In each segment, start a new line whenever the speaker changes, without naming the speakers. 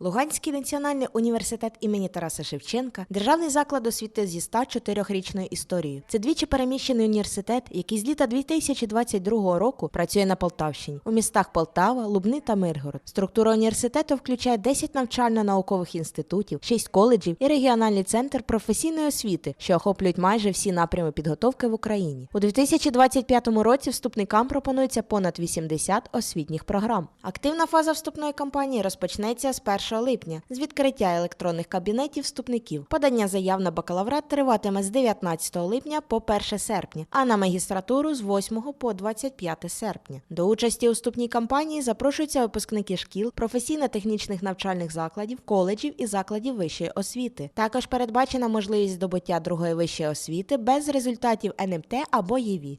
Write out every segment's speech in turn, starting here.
Луганський національний університет імені Тараса Шевченка державний заклад освіти зі 104-річною історією. Це двічі переміщений університет, який з літа 2022 року працює на Полтавщині у містах Полтава, Лубни та Миргород. Структура університету включає 10 навчально-наукових інститутів, 6 коледжів і регіональний центр професійної освіти, що охоплюють майже всі напрями підготовки в Україні. У 2025 році вступникам пропонується понад 80 освітніх програм. Активна фаза вступної кампанії розпочнеться з 1 липня з відкриття електронних кабінетів вступників. Подання заяв на бакалаврат триватиме з 19 липня по 1 серпня, а на магістратуру з 8 по 25 серпня. До участі у вступній кампанії запрошуються випускники шкіл, професійно-технічних навчальних закладів, коледжів і закладів вищої освіти. Також передбачена можливість здобуття другої вищої освіти без результатів НМТ або ЄВІ.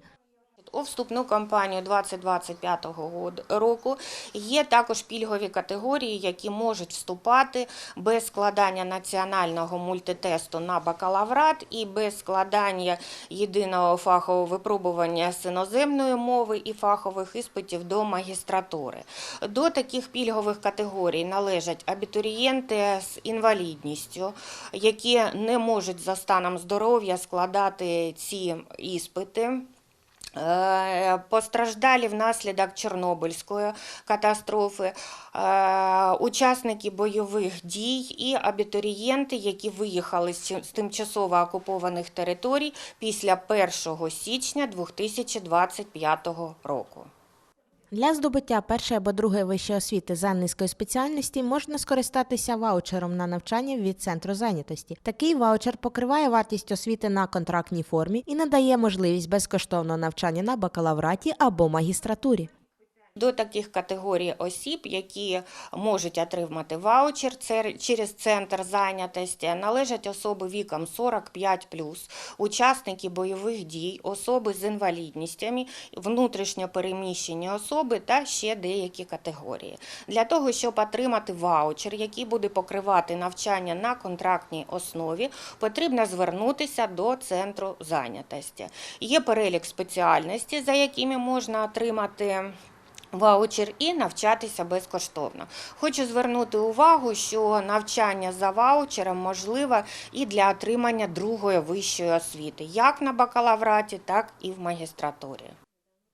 У вступну кампанію 2025 год- року є також пільгові категорії, які можуть вступати без складання національного мультитесту на бакалаврат і без складання єдиного фахового випробування з іноземної мови і фахових іспитів до магістратури. До таких пільгових категорій належать абітурієнти з інвалідністю, які не можуть за станом здоров'я складати ці іспити. Е, Постраждалі внаслідок Чорнобильської катастрофи, е, учасники бойових дій і абітурієнти, які виїхали з тимчасово окупованих територій після 1 січня 2025 року.
Для здобуття першої або другої вищої освіти за низкою спеціальності можна скористатися ваучером на навчання від центру зайнятості. Такий ваучер покриває вартість освіти на контрактній формі і надає можливість безкоштовного навчання на бакалавраті або магістратурі.
До таких категорій осіб, які можуть отримати ваучер через центр зайнятості, належать особи віком 45+, учасники бойових дій, особи з інвалідністями, внутрішньо переміщені особи та ще деякі категорії. Для того, щоб отримати ваучер, який буде покривати навчання на контрактній основі, потрібно звернутися до центру зайнятості. Є перелік спеціальностей, за якими можна отримати ваучер і навчатися безкоштовно. Хочу звернути увагу, що навчання за ваучером можливе і для отримання другої вищої освіти, як на бакалавраті, так і в магістратурі.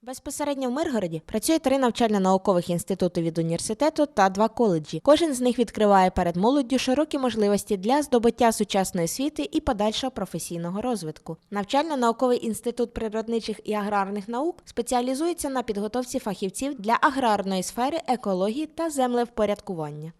Безпосередньо в Миргороді працює три навчально-наукових інститути від університету та два коледжі. Кожен з них відкриває перед молоддю широкі можливості для здобуття сучасної освіти і подальшого професійного розвитку. Навчально-науковий інститут природничих і аграрних наук спеціалізується на підготовці фахівців для аграрної сфери, екології та землевпорядкування.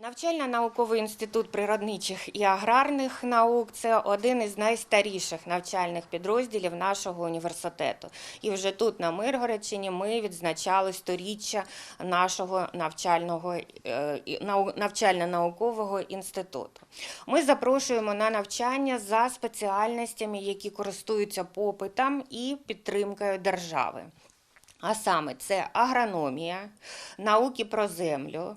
Навчально-науковий інститут природничих і аграрних наук це один із найстаріших навчальних підрозділів нашого університету. І вже тут, на Миргородщині, ми відзначали сторіччя нашого навчального е, навчально-наукового інституту. Ми запрошуємо на навчання за спеціальностями, які користуються попитом і підтримкою держави. А саме це агрономія, науки про землю,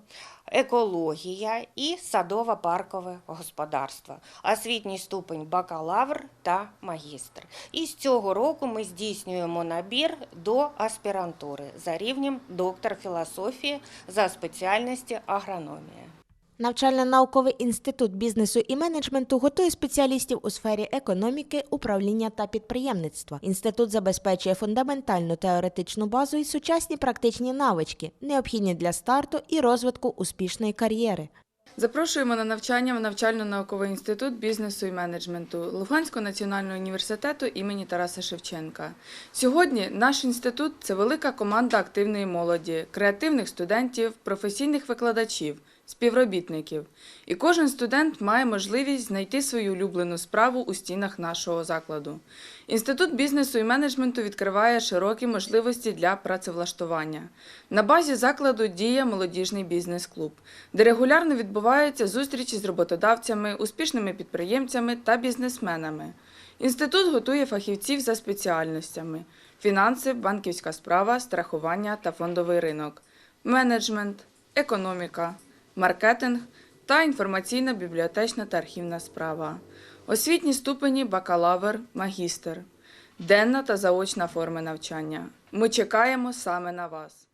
екологія і садово-паркове господарство, освітній ступень бакалавр та магістр. І з цього року ми здійснюємо набір до аспірантури за рівнем доктор філософії за спеціальності агрономія.
Навчально-науковий інститут бізнесу і менеджменту готує спеціалістів у сфері економіки, управління та підприємництва. Інститут забезпечує фундаментальну теоретичну базу і сучасні практичні навички, необхідні для старту і розвитку успішної кар'єри.
Запрошуємо на навчання в навчально-науковий інститут бізнесу і менеджменту Луганського національного університету імені Тараса Шевченка. Сьогодні наш інститут це велика команда активної молоді, креативних студентів, професійних викладачів, співробітників. І кожен студент має можливість знайти свою улюблену справу у стінах нашого закладу. Інститут бізнесу і менеджменту відкриває широкі можливості для працевлаштування. На базі закладу діє молодіжний бізнес-клуб, де регулярно відбуваються зустрічі з роботодавцями, успішними підприємцями та бізнесменами. Інститут готує фахівців за спеціальностями: фінанси, банківська справа, страхування та фондовий ринок, менеджмент, економіка, маркетинг та інформаційна бібліотечна та архівна справа. Освітні ступені бакалавр, магістр, денна та заочна форми навчання. Ми чекаємо саме на вас.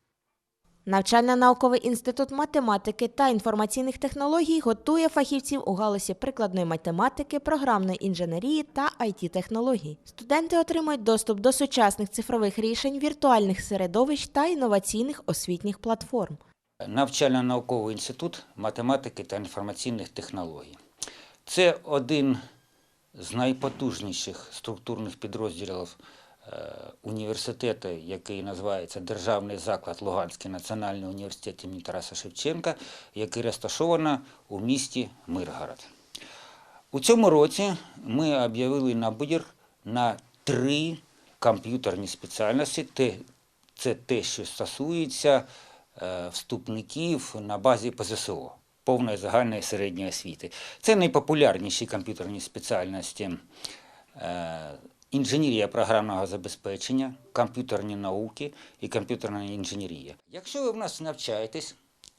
Навчально-науковий інститут математики та інформаційних технологій готує фахівців у галузі прикладної математики, програмної інженерії та it технологій Студенти отримують доступ до сучасних цифрових рішень, віртуальних середовищ та інноваційних освітніх платформ.
Навчально-науковий інститут математики та інформаційних технологій. Це один з найпотужніших структурних підрозділів е, університету, який називається Державний заклад Луганський національний університет імені Тараса Шевченка, який розташовано у місті Миргород. У цьому році ми об'явили набір на три комп'ютерні спеціальності. Це те, що стосується вступників на базі ПЗСО, повної загальної середньої освіти. Це найпопулярніші комп'ютерні спеціальності. е, Інженерія програмного забезпечення, комп'ютерні науки і комп'ютерна інженерія. Якщо ви в нас навчаєтесь,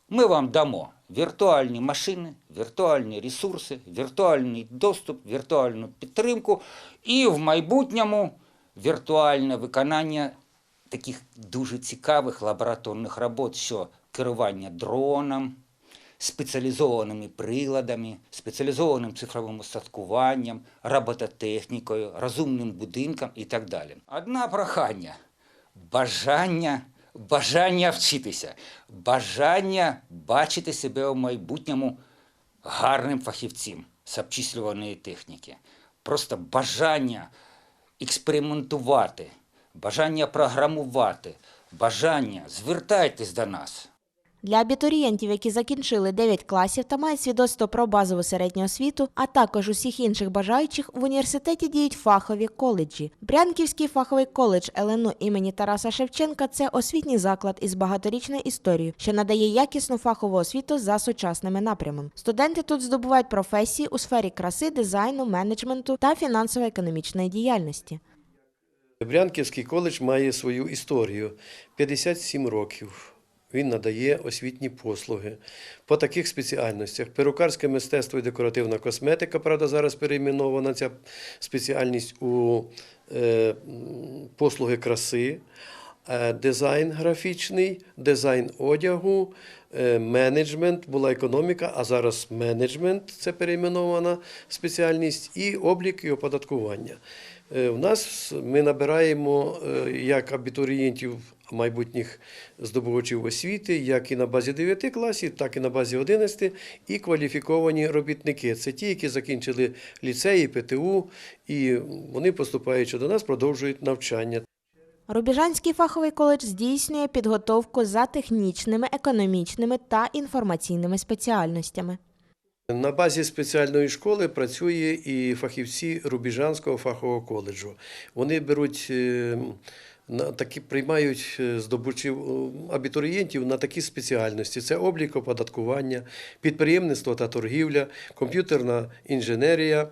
ми вам дамо віртуальні машини, віртуальні ресурси, віртуальний доступ, віртуальну підтримку і в майбутньому віртуальне виконання таких дуже цікавих лабораторних робот, що керування дроном, спеціалізованими приладами, спеціалізованим цифровим устаткуванням, робототехнікою, розумним будинком і так далі. Одна прохання бажання, бажання вчитися, бажання бачити себе в майбутньому гарним фахівцем з обчислюваної техніки. Просто бажання експериментувати, бажання програмувати, бажання звертайтесь до нас.
Для абітурієнтів, які закінчили 9 класів та мають свідоцтво про базову середню освіту, а також усіх інших бажаючих, в університеті діють фахові коледжі. Брянківський фаховий коледж ЛНУ імені Тараса Шевченка це освітній заклад із багаторічною історією, що надає якісну фахову освіту за сучасними напрямами. Студенти тут здобувають професії у сфері краси, дизайну, менеджменту та фінансово-економічної діяльності.
Брянківський коледж має свою історію 57 років. Він надає освітні послуги по таких спеціальностях: перукарське мистецтво і декоративна косметика. Правда, зараз перейменована ця спеціальність у е, послуги краси, е, дизайн графічний, дизайн одягу, е, менеджмент, була економіка, а зараз менеджмент це перейменована спеціальність, і облік і оподаткування. Е, У нас ми набираємо е, як абітурієнтів майбутніх здобувачів освіти, як і на базі 9 класів, так і на базі 11, і кваліфіковані робітники. Це ті, які закінчили ліцеї, ПТУ, і вони, поступаючи до нас, продовжують навчання.
Рубіжанський фаховий коледж здійснює підготовку за технічними, економічними та інформаційними спеціальностями.
На базі спеціальної школи працює і фахівці Рубіжанського фахового коледжу. Вони беруть е, на такі приймають здобучів е, абітурієнтів на такі спеціальності: це облік оподаткування, підприємництво та торгівля, комп'ютерна інженерія,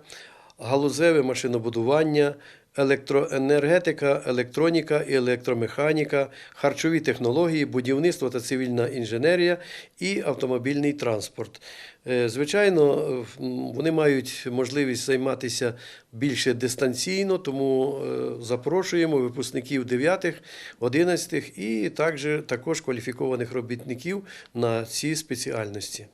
галузеве машинобудування. Електроенергетика, електроніка і електромеханіка, харчові технології, будівництво та цивільна інженерія і автомобільний транспорт. Е, Звичайно, вони мають можливість займатися більше дистанційно, тому е, запрошуємо випускників 9, 11 і також, також кваліфікованих робітників на ці спеціальності.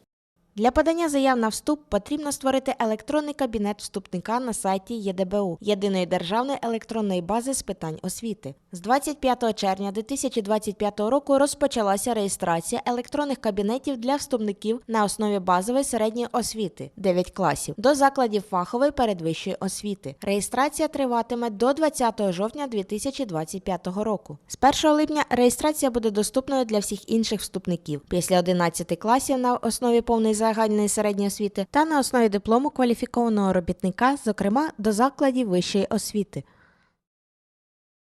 Для подання заяв на вступ потрібно створити електронний кабінет вступника на сайті ЄДБУ єдиної державної електронної бази з питань освіти. З 25 червня 2025 року розпочалася реєстрація електронних кабінетів для вступників на основі базової середньої освіти 9 класів до закладів фахової передвищої освіти. Реєстрація триватиме до 20 жовтня 2025 року. З 1 липня реєстрація буде доступною для всіх інших вступників після 11 класів на основі повної загальної середньої освіти та на основі диплому кваліфікованого робітника, зокрема до закладів вищої освіти.